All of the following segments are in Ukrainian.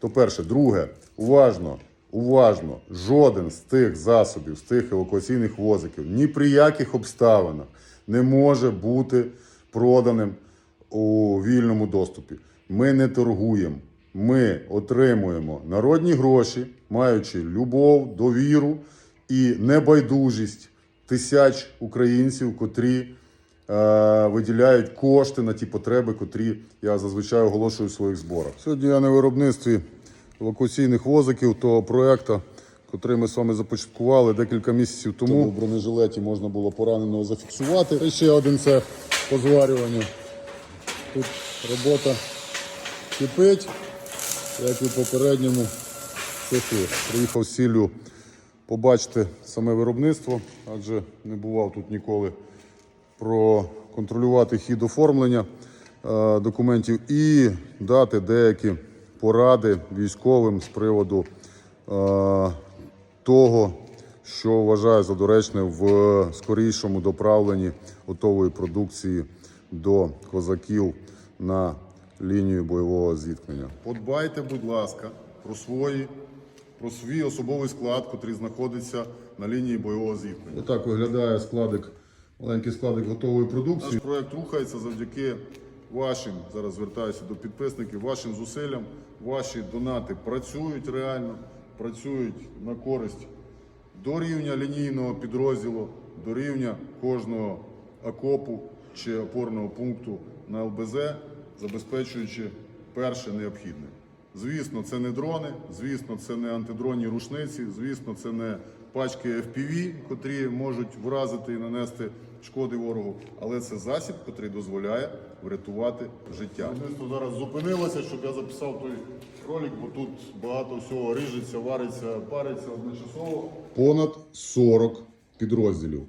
То перше, друге, уважно, уважно, жоден з тих засобів, з тих евакуаційних возиків ні при яких обставинах не може бути проданим у вільному доступі. Ми не торгуємо. Ми отримуємо народні гроші, маючи любов, довіру і небайдужість тисяч українців, котрі виділяють кошти на ті потреби, котрі я зазвичай оголошую в своїх зборах. Сьогодні я на виробництві евакуаційних возиків того проекту, котрий ми з вами започаткували декілька місяців тому. В бронежилеті можна було пораненого зафіксувати. І ще один цех по зварюванню. Тут робота кипить, як і в попередньому цеху. Приїхав з ціллю побачити саме виробництво, адже не бував тут ніколи проконтролювати хід оформлення е, документів і дати деякі поради військовим з приводу е, того, що вважаю за доречне в скорішому доправленні готової продукції до козаків на лінію бойового зіткнення. Подбайте, будь ласка, про свої про свій особовий склад, який знаходиться на лінії бойового зіткнення. Отак виглядає складик, маленький складик готової продукції. Наш проект рухається завдяки вашим, зараз звертаюся до підписників, вашим зусиллям. Ваші донати працюють реально, працюють на користь до рівня лінійного підрозділу, до рівня кожного окопу чи опорного пункту на ЛБЗ, забезпечуючи перше необхідне. Звісно, це не дрони, звісно, це не антидронні рушниці, звісно, це не пачки FPV, котрі можуть вразити і нанести шкоди ворогу, але це засіб, який дозволяє врятувати життя. Виробництво зараз зупинилося, щоб я записав той ролик, бо тут багато всього ріжеться, вариться, париться одночасово. Понад 40 підрозділів,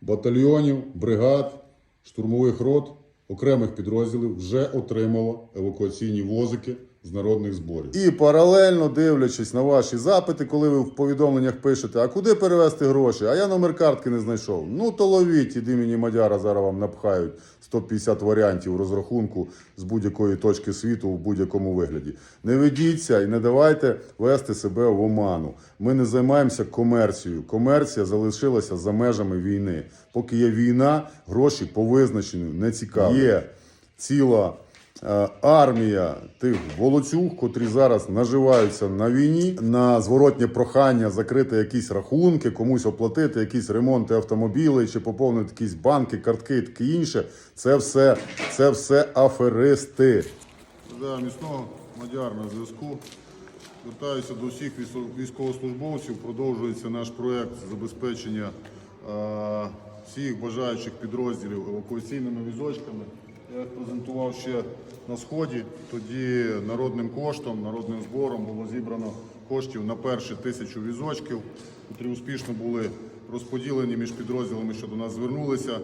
батальйонів, бригад, штурмових рот, окремих підрозділів вже отримало евакуаційні возики з народних зборів. І паралельно дивлячись на ваші запити, коли ви в повідомленнях пишете, а куди перевести гроші? А я номер картки не знайшов. Ну то ловіть від імені Мадяра зараз вам напхають 150 варіантів розрахунку з будь-якої точки світу в будь-якому вигляді. Не ведіться і не давайте вести себе в оману. Ми не займаємося комерцією. Комерція залишилася за межами війни. Поки є війна, гроші по визначенню не цікаві. Є ціла армія тих волоцюг, котрі зараз наживаються на війні, на зворотнє прохання закрити якісь рахунки, комусь оплатити якісь ремонти автомобілів чи поповнити якісь банки, картки і таке інше. Це все, це все аферисти. Да, міцного мадяр на зв'язку. Звертаюся до всіх військовослужбовців. Продовжується наш проект забезпечення е, всіх бажаючих підрозділів евакуаційними візочками. Презентував ще на сході. Тоді народним коштом, народним збором було зібрано коштів на перші тисячу візочків, які успішно були розподілені між підрозділами, що до нас звернулися.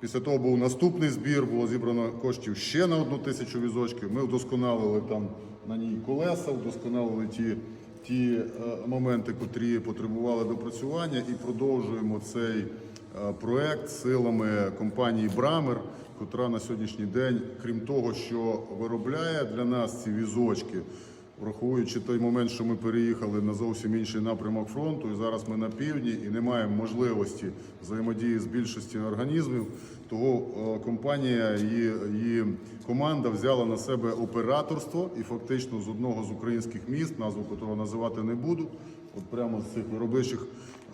Після того був наступний збір, було зібрано коштів ще на одну тисячу візочків. Ми вдосконалили там на ній колеса, вдосконалили ті, ті е, моменти, котрі потребували допрацювання, і продовжуємо цей е, проект силами компанії Брамер, котра на сьогоднішній день, крім того, що виробляє для нас ці візочки, Враховуючи той момент, що ми переїхали на зовсім інший напрямок фронту, і зараз ми на півдні і не маємо можливості взаємодії з більшістю організмів, того е, компанія і її команда взяла на себе операторство і фактично з одного з українських міст, назву якого називати не буду, от прямо з цих виробничих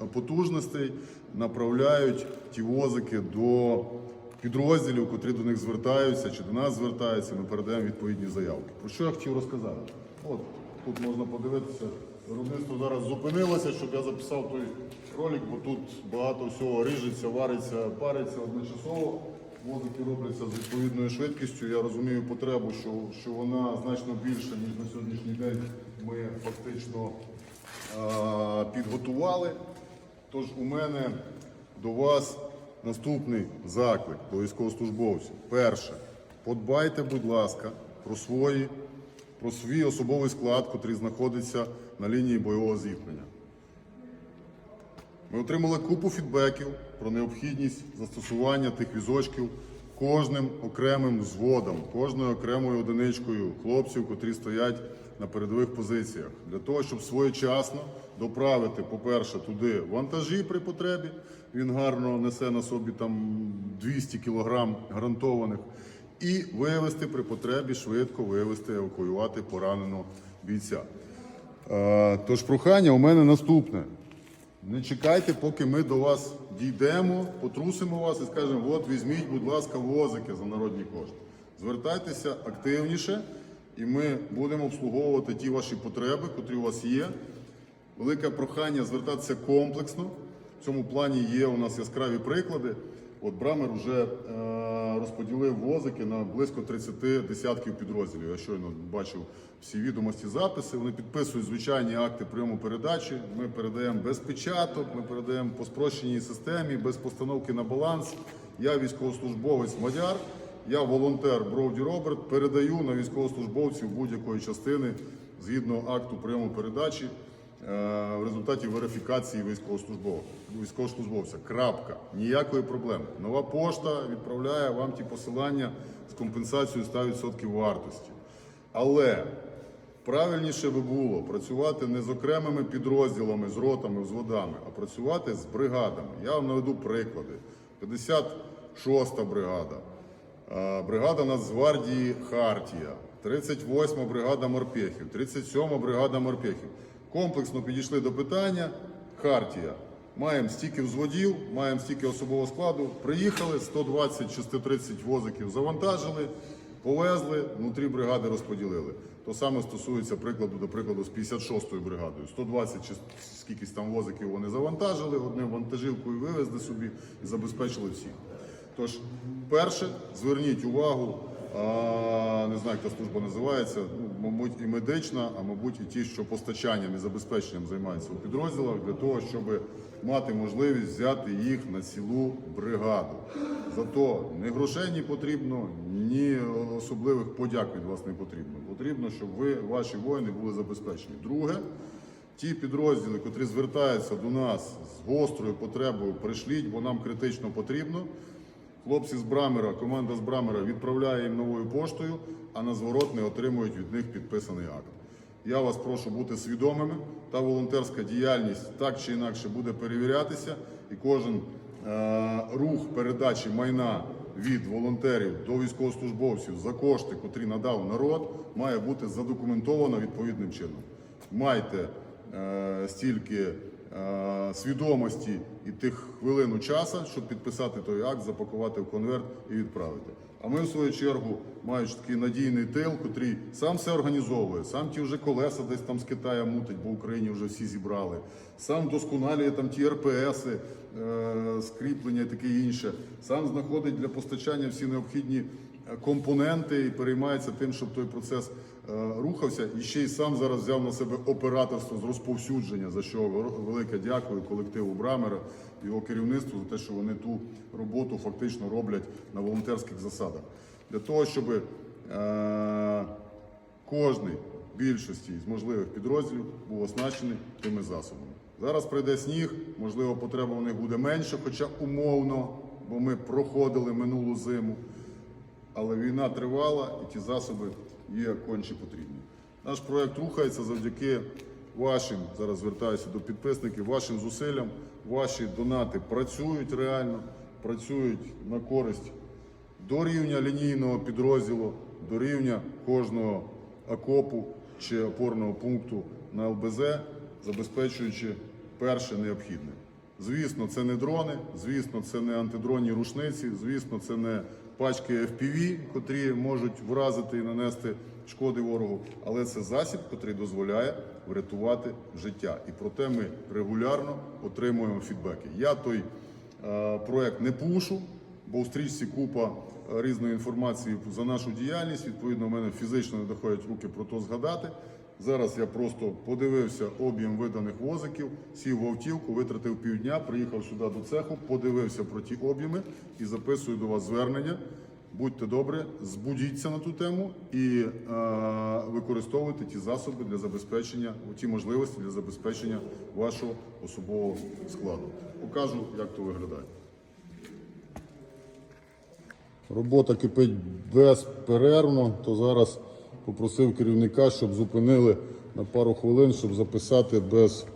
е, потужностей направляють ті возики до підрозділів, котрі до них звертаються чи до нас звертаються, ми передаємо відповідні заявки. Про що я хотів розказати? От тут можна подивитися. Виробництво зараз зупинилося, щоб я записав той ролик, бо тут багато всього ріжеться, вариться, париться одночасово. Возики робляться з відповідною швидкістю. Я розумію потребу, що, що вона значно більша, ніж на сьогоднішній день ми фактично е- підготували. Тож у мене до вас наступний заклик до військовослужбовців. Перше, подбайте, будь ласка, про свої, про свій особовий склад, який знаходиться на лінії бойового зіткнення. Ми отримали купу фідбеків про необхідність застосування тих візочків кожним окремим взводом, кожною окремою одиничкою хлопців, котрі стоять на передових позиціях для того, щоб своєчасно доправити, по-перше, туди вантажі при потребі. Він гарно несе на собі там 200 кілограм гарантованих, і вивезти при потребі швидко вивезти, евакуювати пораненого бійця. Е, Тож прохання у мене наступне. Не чекайте, поки ми до вас дійдемо, потрусимо вас і скажемо, от візьміть, будь ласка, возики за народні кошти. Звертайтеся активніше, і ми будемо обслуговувати ті ваші потреби, котрі у вас є. Велике прохання звертатися комплексно. В цьому плані є у нас яскраві приклади. От Брамер вже е, розподілив возики на близько 30 десятків підрозділів. Я щойно бачив всі відомості, записи. Вони підписують звичайні акти прийому передачі. Ми передаємо без печаток, ми передаємо по спрощеній системі, без постановки на баланс. Я військовослужбовець Мадяр, я волонтер Броуді Роберт. Передаю на військовослужбовців будь-якої частини згідно акту прийому передачі. Е, в результаті верифікації військовослужбовця. Крапка. Ніякої проблеми. Нова пошта відправляє вам ті посилання з компенсацією 100% вартості. Але правильніше би було працювати не з окремими підрозділами, з ротами, взводами, а працювати з бригадами. Я вам наведу приклади. 56-та бригада, е, бригада Нацгвардії Хартія, 38-ма бригада морпехів, 37-ма бригада морпехів. Комплексно підійшли до питання. Хартія. Маємо стільки взводів, маємо стільки особового складу. Приїхали, 120 чи 130 возиків завантажили, повезли, внутрі бригади розподілили. То саме стосується прикладу, до прикладу, з 56-ю бригадою. 120 чи скількись там возиків вони завантажили, одним вантажівкою вивезли собі і забезпечили всіх. Тож, перше, зверніть увагу, не знаю, як та служба називається, ну, мабуть, і медична, а мабуть, і ті, що постачанням і забезпеченням займаються у підрозділах, для того, щоб мати можливість взяти їх на цілу бригаду. Зато ні грошей не потрібно, ні особливих подяк від вас не потрібно. Потрібно, щоб ви, ваші воїни, були забезпечені. Друге, Ті підрозділи, котрі звертаються до нас з гострою потребою, прийшліть, бо нам критично потрібно. Хлопці з Брамера, команда з Брамера відправляє їм новою поштою, а на зворот не отримують від них підписаний акт. Я вас прошу бути свідомими. Та волонтерська діяльність так чи інакше буде перевірятися, і кожен е, рух передачі майна від волонтерів до військовослужбовців за кошти, котрі надав народ, має бути задокументовано відповідним чином. Майте е, стільки свідомості і тих хвилин часу, щоб підписати той акт, запакувати в конверт і відправити. А ми, в свою чергу, маючи такий надійний тил, котрий сам все організовує, сам ті вже колеса десь там з Китая мутить, бо в Україні вже всі зібрали, сам досконалює там ті РПСи, е, скріплення і таке інше, сам знаходить для постачання всі необхідні компоненти і переймається тим, щоб той процес е, рухався. І ще й сам зараз взяв на себе операторство з розповсюдження, за що велике дякую колективу Брамера, його керівництву за те, що вони ту роботу фактично роблять на волонтерських засадах. Для того, щоб е, кожний більшості з можливих підрозділів був оснащений тими засобами. Зараз прийде сніг, можливо, потреба в них буде менше, хоча умовно, бо ми проходили минулу зиму. Але війна тривала і ті засоби є конче потрібні. Наш проект рухається завдяки вашим, зараз звертаюся до підписників, вашим зусиллям. Ваші донати працюють реально, працюють на користь до рівня лінійного підрозділу, до рівня кожного окопу чи опорного пункту на ЛБЗ, забезпечуючи перше необхідне. Звісно, це не дрони, звісно, це не антидронні рушниці, звісно, це не пачки FPV, котрі можуть вразити і нанести шкоди ворогу, але це засіб, котрий дозволяє врятувати життя. І проте ми регулярно отримуємо фідбеки. Я той е, проект не пушу, бо у стрічці купа е, різної інформації за нашу діяльність. Відповідно, в мене фізично не доходять руки про то згадати. Зараз я просто подивився об'єм виданих возиків, сів в автівку, витратив півдня, приїхав сюди до цеху, подивився про ті об'єми і записую до вас звернення. Будьте добрі, збудіться на ту тему і е, використовуйте ті засоби для забезпечення, ті можливості для забезпечення вашого особового складу. Покажу, як то виглядає. Робота кипить безперервно, то зараз попросив керівника, щоб зупинили на пару хвилин, щоб записати без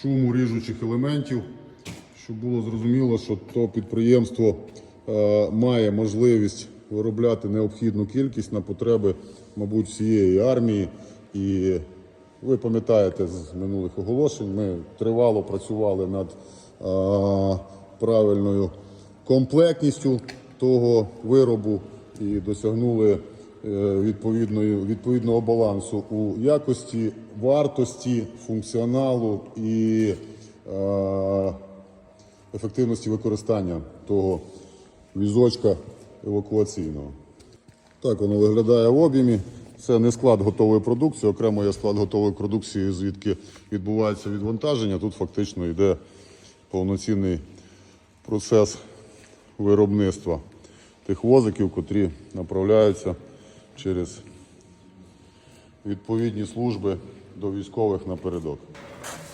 шуму ріжучих елементів, щоб було зрозуміло, що то підприємство е, має можливість виробляти необхідну кількість на потреби, мабуть, всієї армії. І ви пам'ятаєте з минулих оголошень, ми тривало працювали над е, правильною комплектністю того виробу і досягнули відповідного балансу у якості, вартості, функціоналу і е, ефективності використання того візочка евакуаційного. Так воно виглядає в об'ємі. Це не склад готової продукції, окремо є склад готової продукції, звідки відбувається відвантаження. Тут фактично йде повноцінний процес виробництва тих возиків, котрі направляються через відповідні служби до військових напередок.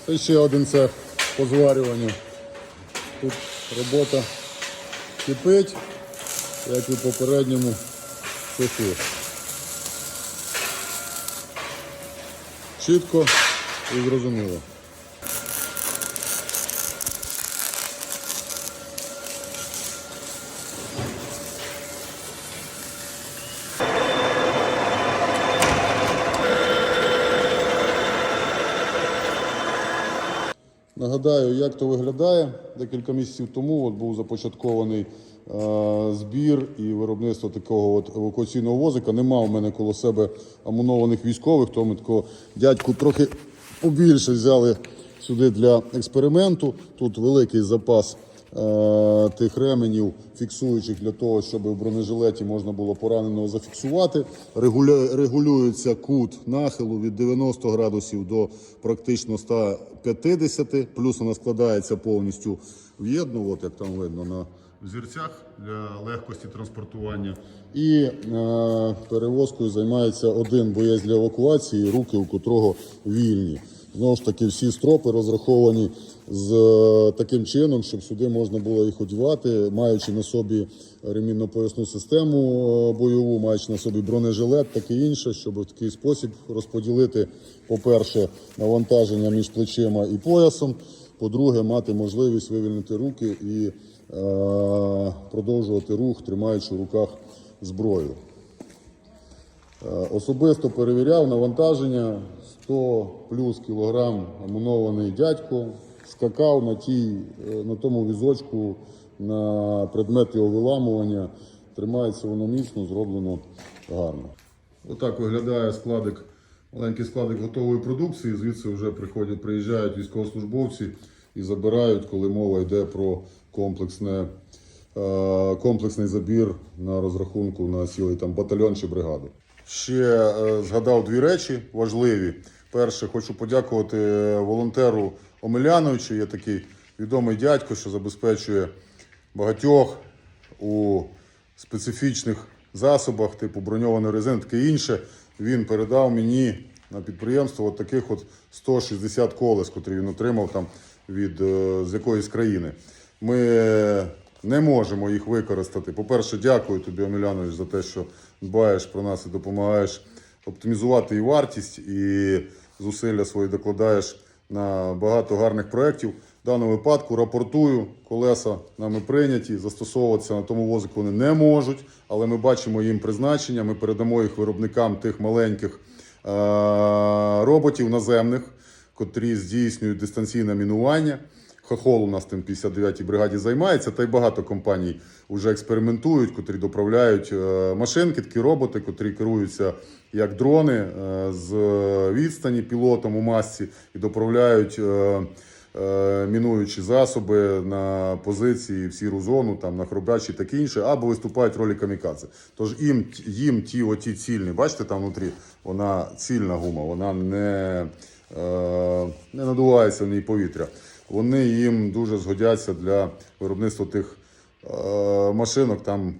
Це ще один цех по зварюванню. Тут робота кипить, як і в попередньому цеху. Чітко і зрозуміло. Як то виглядає. Декілька місяців тому от був започаткований е, збір і виробництво такого от евакуаційного возика. Нема у мене коло себе амунованих військових, тому такого дядьку трохи побільше взяли сюди для експерименту. Тут великий запас тих ременів, фіксуючих для того, щоб в бронежилеті можна було пораненого зафіксувати. Регулюється кут нахилу від 90 градусів до практично 150, плюс вона складається повністю в єдну, от як там видно на взірцях для легкості транспортування. І е, перевозкою займається один боєць для евакуації, руки у котрого вільні. Знову ж таки, всі стропи розраховані з е, таким чином, щоб сюди можна було їх одягати, маючи на собі ремінно-поясну систему е, бойову, маючи на собі бронежилет, таке інше, щоб в такий спосіб розподілити, по-перше, навантаження між плечима і поясом. По-друге, мати можливість вивільнити руки і е, продовжувати рух, тримаючи в руках зброю. Е, Особисто перевіряв навантаження 100 плюс кілограм амунований дядько, скакав на, тій, е, на тому візочку на предмет його виламування. Тримається воно міцно, зроблено гарно. Отак виглядає складик, маленький складик готової продукції. Звідси вже приходять, приїжджають військовослужбовці і забирають, коли мова йде про комплексне, е, комплексний забір на розрахунку на цілий там батальйон чи бригаду. Ще е, згадав дві речі важливі. Перше, хочу подякувати волонтеру Омеляновичу. Є такий відомий дядько, що забезпечує багатьох у специфічних засобах, типу броньованої резини, таке інше. Він передав мені на підприємство от таких от 160 колес, котрі він отримав там від е, з якоїсь країни. Ми не можемо їх використати. По-перше, дякую тобі, Омелянович, за те, що дбаєш про нас і допомагаєш оптимізувати і вартість, і зусилля свої докладаєш на багато гарних проєктів. В даному випадку рапортую, колеса нами прийняті, застосовуватися на тому возику вони не можуть, але ми бачимо їм призначення. Ми передамо їх виробникам тих маленьких е- роботів наземних, котрі здійснюють дистанційне мінування. Хохол у нас тим 59-й бригаді займається, та й багато компаній вже експериментують, котрі доправляють е, машинки, такі роботи, котрі керуються як дрони е, з відстані пілотом у масці і доправляють е, мінуючі засоби на позиції в сіру зону, там на хробачі таке інше, або виступають в ролі камікадзе. Тож їм, їм ті оті цільні, бачите, там внутрі вона цільна гума, вона не, не надувається в ній повітря вони їм дуже згодяться для виробництва тих е, машинок. Там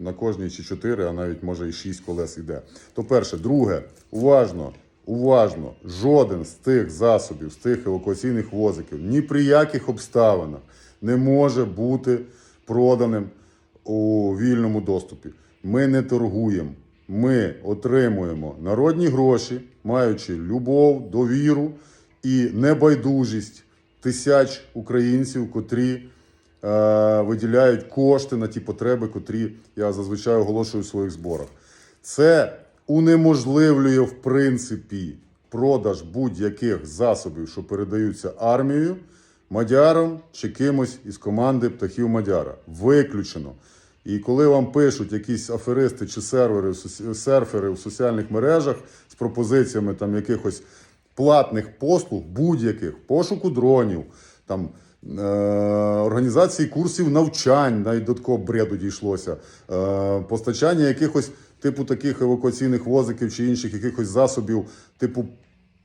на кожній чи чотири, а навіть може і шість колес йде. То перше, друге, уважно, уважно, жоден з тих засобів, з тих евакуаційних возиків ні при яких обставинах не може бути проданим у вільному доступі. Ми не торгуємо. ми отримуємо народні гроші, маючи любов, довіру і небайдужість тисяч українців, котрі е, виділяють кошти на ті потреби, котрі я зазвичай оголошую в своїх зборах. Це унеможливлює в принципі продаж будь-яких засобів, що передаються армією, мадяром чи кимось із команди птахів Мадяра. Виключено. І коли вам пишуть якісь аферисти чи сервери, серфери в соціальних мережах з пропозиціями там якихось платних послуг, будь-яких пошуку дронів, там е, організації курсів навчань, навіть до такого бреду дійшлося, е, постачання якихось типу таких евакуаційних возиків чи інших якихось засобів, типу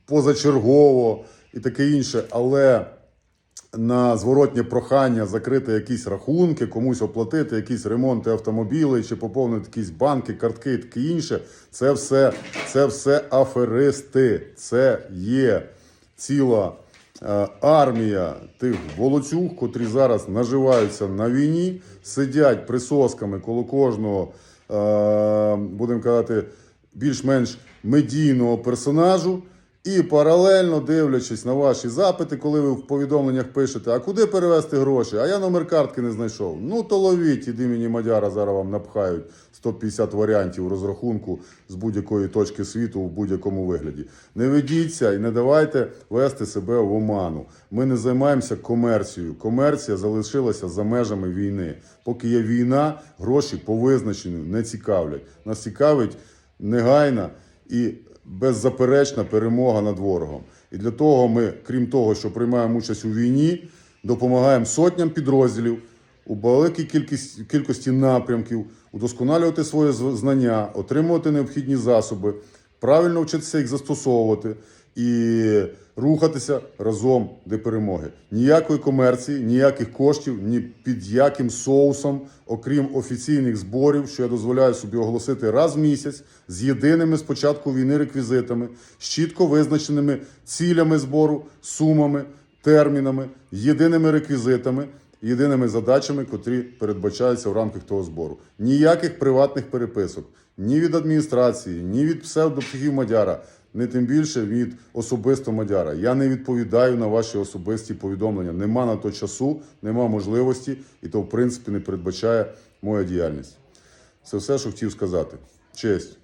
позачергово і таке інше, але на зворотнє прохання закрити якісь рахунки, комусь оплатити якісь ремонти автомобілей чи поповнити якісь банки, картки і таке інше. Це все, це все аферисти. Це є ціла е, армія тих волоцюг, котрі зараз наживаються на війні, сидять присосками коло кожного, е, будемо казати, більш-менш медійного персонажу. І паралельно дивлячись на ваші запити, коли ви в повідомленнях пишете, а куди перевести гроші? А я номер картки не знайшов. Ну то ловіть, від імені Мадяра зараз вам напхають 150 варіантів розрахунку з будь-якої точки світу в будь-якому вигляді. Не ведіться і не давайте вести себе в оману. Ми не займаємося комерцією. Комерція залишилася за межами війни. Поки є війна, гроші по визначенню не цікавлять. Нас цікавить негайна і беззаперечна перемога над ворогом. І для того ми, крім того, що приймаємо участь у війні, допомагаємо сотням підрозділів у великій кількості, кількості напрямків, удосконалювати своє знання, отримувати необхідні засоби, правильно вчитися їх застосовувати і рухатися разом до перемоги. Ніякої комерції, ніяких коштів, ні під яким соусом, окрім офіційних зборів, що я дозволяю собі оголосити раз в місяць з єдиними спочатку війни реквізитами, з чітко визначеними цілями збору, сумами, термінами, єдиними реквізитами. Єдиними задачами, котрі передбачаються в рамках того збору. Ніяких приватних переписок ні від адміністрації, ні від псевдопсихів Мадяра, ні тим більше від особисто Мадяра. Я не відповідаю на ваші особисті повідомлення. Нема на то часу, нема можливості, і то, в принципі, не передбачає моя діяльність. Це все, що хотів сказати. Честь.